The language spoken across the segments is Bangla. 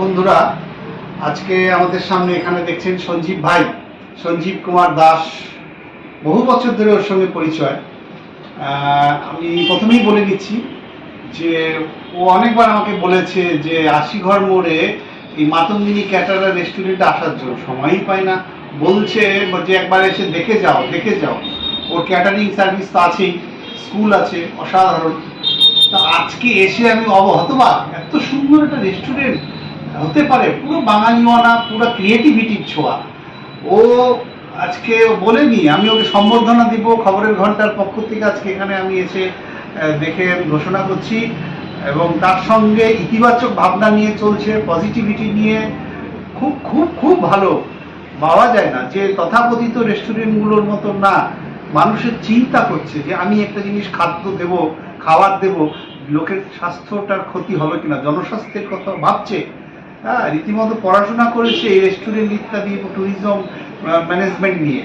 বন্ধুরা, আজকে আমাদের সামনে এখানে দেখছেন সঞ্জীব ভাই। সঞ্জীব কুমার দাস বহু বছর ধরে ওর সঙ্গে পরিচয়। আমি প্রথমেই বলে দিচ্ছি যে ও অনেকবার আমাকে বলেছে যে আশিঘর মোড়ে এই মাতঙ্গিনী ক্যাটারা রেস্টুরেন্টে আসার জন্য। সময়ই পায় না। বলছে, যে একবার এসে দেখে যাও দেখে যাও। ওর ক্যাটারিং সার্ভিস তো আছেই স্কুল আছে, অসাধারণ। তা আজকে এসে আমি অবহতবাক, এত সুন্দর একটা রেস্টুরেন্ট হতে পারে, পুরো বাঙালিওয়ানা পুরো ক্রিয়েটিভিটির ছোঁয়া। ও আজকে বলেনি, আমি ওকে সম্বর্ধনা দিব, খবরের ঘণ্টার পক্ষ থেকে আজকে এখানে আমি এসে দেখে ঘোষণা করছি। এবং তার সঙ্গে ইতিবাচক ভাবনা নিয়ে চলছে পজিটিভিটি নিয়ে। খুব খুব খুব ভালো। পাওয়া যায় না যে তথাকথিত রেস্টুরেন্টগুলোর মতো না। মানুষের চিন্তা করছে যে আমি একটা জিনিস খাদ্য দেব, খাবার দেব, লোকের স্বাস্থ্যটার ক্ষতি হবে কিনা, জনস্বাস্থ্যের কথা ভাবছে। হ্যাঁ রীতিমতো পড়াশোনা করেছে রেস্টুরেন্ট ইত্যাদি ট্যুরিজম ম্যানেজমেন্ট নিয়ে।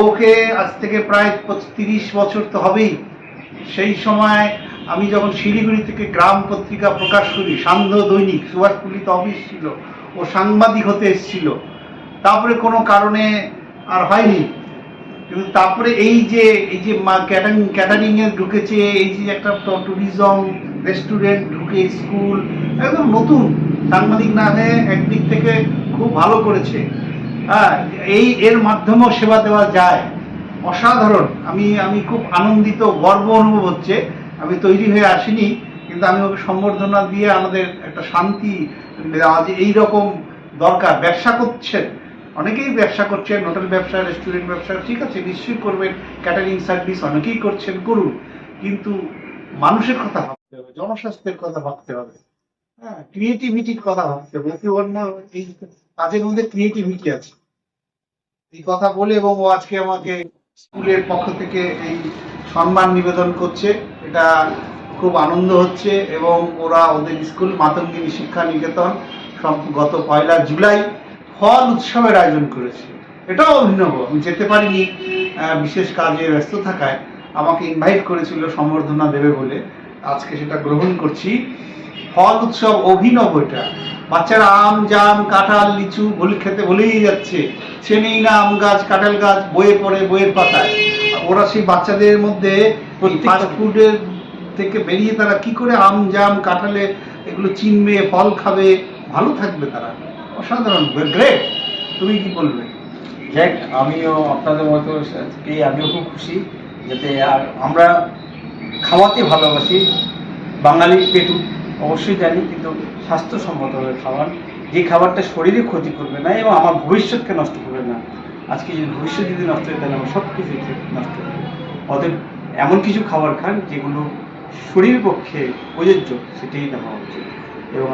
ওকে আজ থেকে প্রায় তিরিশ বছর তো হবেই। সেই সময় আমি যখন শিলিগুড়ি থেকে গ্রাম পত্রিকা প্রকাশ করি, সান্ধ্য দৈনিক সুভাষপুলিতে অফিস ছিল, ও সাংবাদিক হতে এসেছিল। তারপরে কোনো কারণে আর হয়নি। কিন্তু তারপরে এই যে এই যে ক্যাটারিং ক্যাটারিং এ ঢুকেছে, এই যে একটা ট্যুরিজম রেস্টুরেন্ট ঢুকে স্কুল একদম নতুন। সাংবাদিক না হয়ে একদিক থেকে খুব ভালো করেছে। হ্যাঁ এই এর মাধ্যমেও সেবা দেওয়া যায়। অসাধারণ। আমি আমি খুব আনন্দিত, গর্ব অনুভব হচ্ছে। আমি তৈরি হয়ে আসিনি, কিন্তু আমি ওকে সম্বর্ধনা দিয়ে আমাদের একটা শান্তি আজ এই রকম দরকার। ব্যবসা করছেন। অনেকেই ব্যবসা করছেন, হোটেল ব্যবসা, রেস্টুরেন্ট ব্যবসা, ঠিক আছে, নিশ্চয়ই করবেন ক্যাটারিং সার্ভিস অনেকেই করছেন, করুন। কিন্তু মানুষের কথা ভাবতে হবে, জনস্বাস্থ্যের কথা ভাবতে হবে। হ্যাঁ ক্রিয়েটিভিটির কথা ভাবতে এতে অন্য এই কাজের মধ্যে ক্রিয়েটিভিটি আছে। এই কথা বলে এবং ও আজকে আমাকে স্কুলের পক্ষ থেকে এই সম্মান নিবেদন করছে, এটা খুব আনন্দ হচ্ছে এবং ওরা ওদের স্কুল মাতঙ্গিনী শিক্ষা নিকেতন গত পয়লা জুলাই ফল উৎসবের আয়োজন করেছে। এটাও অভিনব, আমি যেতে পারিনি বিশেষ কাজে ব্যস্ত থাকায়। আমাকে ইনভাইট করেছিল সম্বর্ধনা দেবে বলে। আজকে সেটা গ্রহণ করছি। ফল উৎসব অভিনব এটা। বাচ্চারা আম জাম কাঁঠাল লিচু ভুল খেতে ভুলেই যাচ্ছে। চেনেই না আম গাছ কাঁঠাল গাছ বইয়ে পড়ে বইয়ের পাতায়। ওরা সেই বাচ্চাদের মধ্যে ফাস্ট ফুডের থেকে বেরিয়ে তারা কি করে আম জাম কাঁঠালে এগুলো চিনবে ফল খাবে? ভালো থাকবে তারা। অসাধারণ। গ্রেট তুমি কি বলবে? যাক আমিও আপনাদের মতো পেয়ে আমিও খুব খুশি যাতে আর আমরা খাওয়াতে ভালোবাসি বাঙালি পেটু। অবশ্যই জানি, কিন্তু স্বাস্থ্যসম্মতভাবে খাবার যে খাবারটা শরীরে ক্ষতি করবে না এবং আমার ভবিষ্যৎকে নষ্ট করবে না। আজকে যদি ভবিষ্যৎ যদি নষ্ট হয়, তাহলে আমার সব কিছু নষ্ট হবে অতএব এমন কিছু খাবার খান যেগুলো শরীরের পক্ষে প্রযোজ্য, সেটাই নেওয়া উচিত। এবং